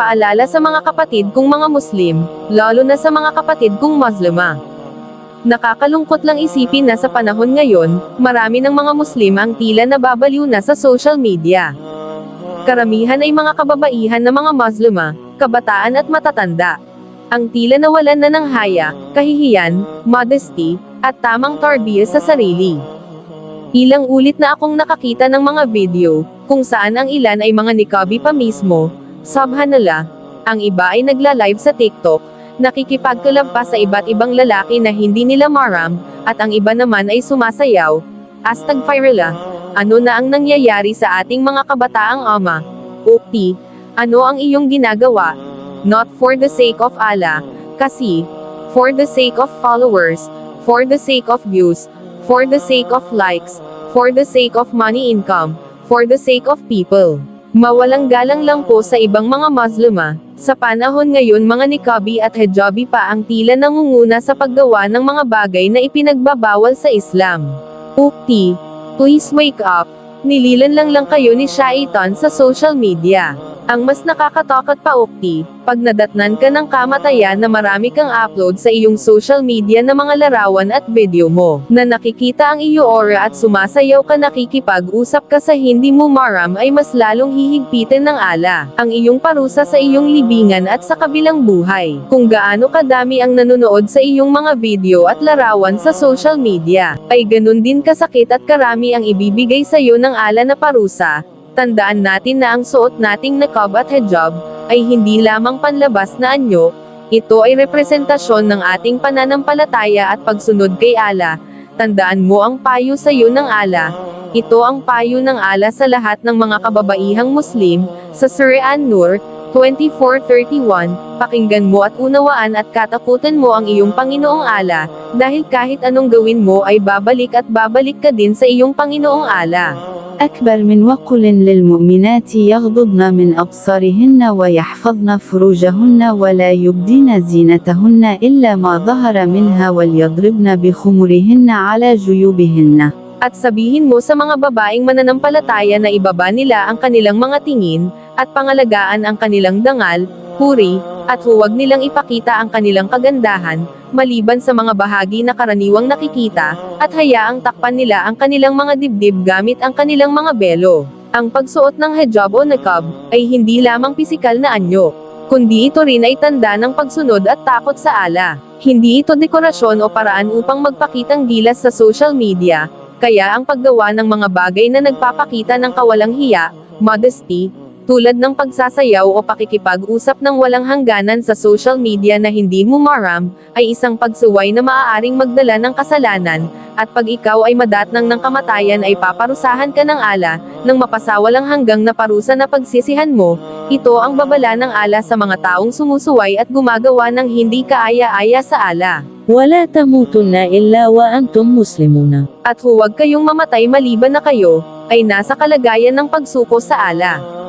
Paalala sa mga kapatid kong mga Muslim, lalo na sa mga kapatid kong Muslima. Nakakalungkot lang isipin na sa panahon ngayon, marami ng mga Muslim ang tila nababaliw na sa social media. Karamihan ay mga kababaihan na mga Muslima, kabataan at matatanda. Ang tila nawalan na ng haya, kahihiyan, modesty, at tamang tarbiya sa sarili. Ilang ulit na akong nakakita ng mga video, kung saan ang ilan ay mga nikabi pa mismo, subhanallah, ang iba ay nagla-live sa TikTok, nakikipagkalampas sa iba't ibang lalaki na hindi nila maram, at ang iba naman ay sumasayaw. Astagfirullah, ano na ang nangyayari sa ating mga kabataang ama? Ukti, ano ang iyong ginagawa? Not for the sake of Allah, kasi, for the sake of followers, for the sake of views, for the sake of likes, for the sake of money income, for the sake of people. Mawalang galang lang po sa ibang mga Muslima, sa panahon ngayon mga nikabi at hijabi pa ang tila nangunguna sa paggawa ng mga bagay na ipinagbabawal sa Islam. Ukti, please wake up, nililan lang lang kayo ni Shaitan sa social media. Ang mas nakakatakot pa ukti, pag nadatnan ka ng kamatayan na marami kang upload sa iyong social media na mga larawan at video mo, na nakikita ang iyo aura at sumasayaw ka nakikipag-usap ka sa hindi mo maram ay mas lalong hihigpitin ng ala, ang iyong parusa sa iyong libingan at sa kabilang buhay. Kung gaano kadami ang nanonood sa iyong mga video at larawan sa social media, ay ganun din kasakit at karami ang ibibigay sa iyo ng ala na parusa, tandaan natin na ang suot nating nakab at hijab, ay hindi lamang panlabas na anyo, ito ay representasyon ng ating pananampalataya at pagsunod kay Allah. Tandaan mo ang payo sa iyo ng Allah. Ito ang payo ng Allah sa lahat ng mga kababaihang Muslim, sa Surah An-Nur, 24:31, pakinggan mo at unawaan at katakutan mo ang iyong Panginoong Allah, dahil kahit anong gawin mo ay babalik at babalik ka din sa iyong Panginoong Allah. أكبر من وقل للمؤمنات يغضضن من أبصارهن ويحفظن فروجهن ولا يبدين زينتهن إلا ما ظهر منها وليضربن بخمرهن على جيوبهن At sabihin mo sa mga babaeng mananampalataya na ibaba nila ang kanilang mga tingin, at pangalagaan ang kanilang dangal, puri, at huwag nilang ipakita ang kanilang kagandahan, maliban sa mga bahagi na karaniwang nakikita, at hayaang takpan nila ang kanilang mga dibdib gamit ang kanilang mga belo. Ang pagsuot ng hijab o niqab, ay hindi lamang pisikal na anyo, kundi ito rin ay tanda ng pagsunod at takot sa ala. Hindi ito dekorasyon o paraan upang magpakitang gilas sa social media, kaya ang paggawa ng mga bagay na nagpapakita ng kawalang hiya, modesty, tulad ng pagsasayaw o pakikipag-usap ng walang hangganan sa social media na hindi mumaram, ay isang pagsuway na maaaring magdala ng kasalanan, at pag ikaw ay madatnang ng kamatayan ay paparusahan ka ng ala, ng mapasawalang hanggang na parusa na pagsisihan mo, ito ang babala ng ala sa mga taong sumusuway at gumagawa ng hindi kaaya-aya sa ala. Wala tamutunna ilawa antum muslimuna. At huwag kayong mamatay maliban na kayo, ay nasa kalagayan ng pagsuko sa ala.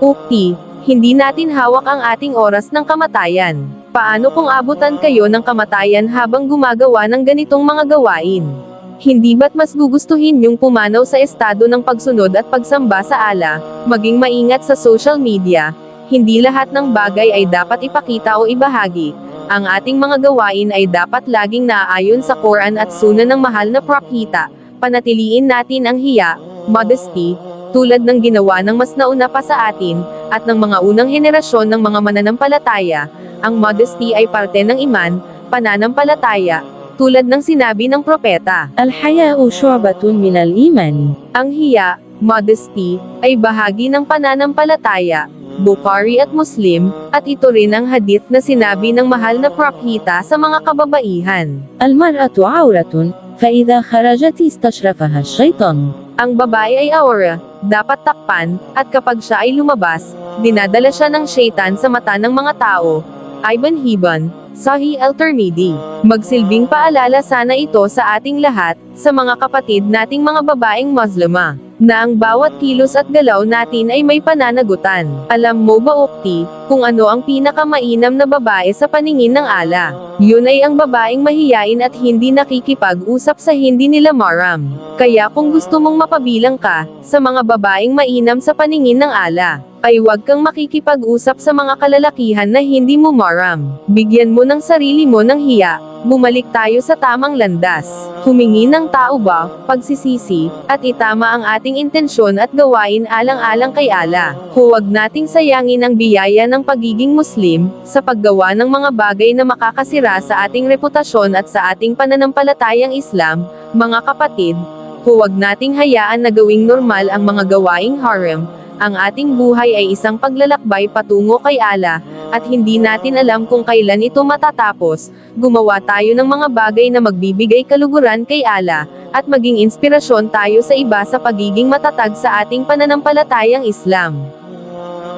Ukti, hindi natin hawak ang ating oras ng kamatayan. Paano kung abutan kayo ng kamatayan habang gumagawa ng ganitong mga gawain? Hindi ba't mas gugustuhin yung pumanaw sa estado ng pagsunod at pagsamba sa ala, maging maingat sa social media, hindi lahat ng bagay ay dapat ipakita o ibahagi, ang ating mga gawain ay dapat laging naaayon sa Quran at Sunnah ng mahal na propita. Panatiliin natin ang hiya, modesty, tulad ng ginawa ng mas nauna pa sa atin, at ng mga unang henerasyon ng mga mananampalataya, ang modesty ay parte ng iman, pananampalataya, tulad ng sinabi ng propeta. Al-haya'u syu'batun minal iman. Ang hiya, modesty, ay bahagi ng pananampalataya, Bukhari at Muslim, at ito rin ang hadith na sinabi ng mahal na propita sa mga kababaihan. Al-mar'atu awratun, fa idha kharajat istashrafaha syaitan. Ang babae ay aura, dapat takpan, at kapag siya ay lumabas, dinadala siya ng shaitan sa mata ng mga tao. Ivan Hiban, Sahih al-Tirmidhi. Magsilbing paalala sana ito sa ating lahat, sa mga kapatid nating mga babaeng Muslima, na ang bawat kilos at galaw natin ay may pananagutan. Alam mo ba Ukti, kung ano ang pinakamainam na babae sa paningin ng ala? Yun ay ang babaeng mahiyain at hindi nakikipag-usap sa hindi nila maram. Kaya kung gusto mong mapabilang ka, sa mga babaeng mainam sa paningin ng ala, ay huwag kang makikipag-usap sa mga kalalakihan na hindi mo maram. Bigyan mo ng sarili mo ng hiya, bumalik tayo sa tamang landas. Humingi ng tao ba, pagsisisi, at itama ang ating intensyon at gawain alang-alang kay Allah. Huwag nating sayangin ang biyaya ng pagiging Muslim, sa paggawa ng mga bagay na makakasira sa ating reputasyon at sa ating pananampalatayang Islam, mga kapatid, huwag nating hayaan na gawing normal ang mga gawaing haram, ang ating buhay ay isang paglalakbay patungo kay Allah, at hindi natin alam kung kailan ito matatapos, gumawa tayo ng mga bagay na magbibigay kaluguran kay Allah, at maging inspirasyon tayo sa iba sa pagiging matatag sa ating pananampalatayang Islam.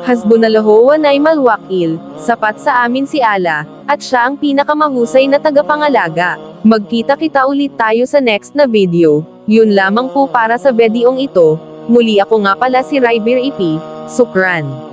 Hasbunallahu wa ni'mal wakil, sapat sa amin si Allah, at siya ang pinakamahusay na tagapangalaga. Magkita kita ulit tayo sa next na video. Yun lamang po para sa videong ito, muli ako nga pala si Ryber Ipi, Sukran.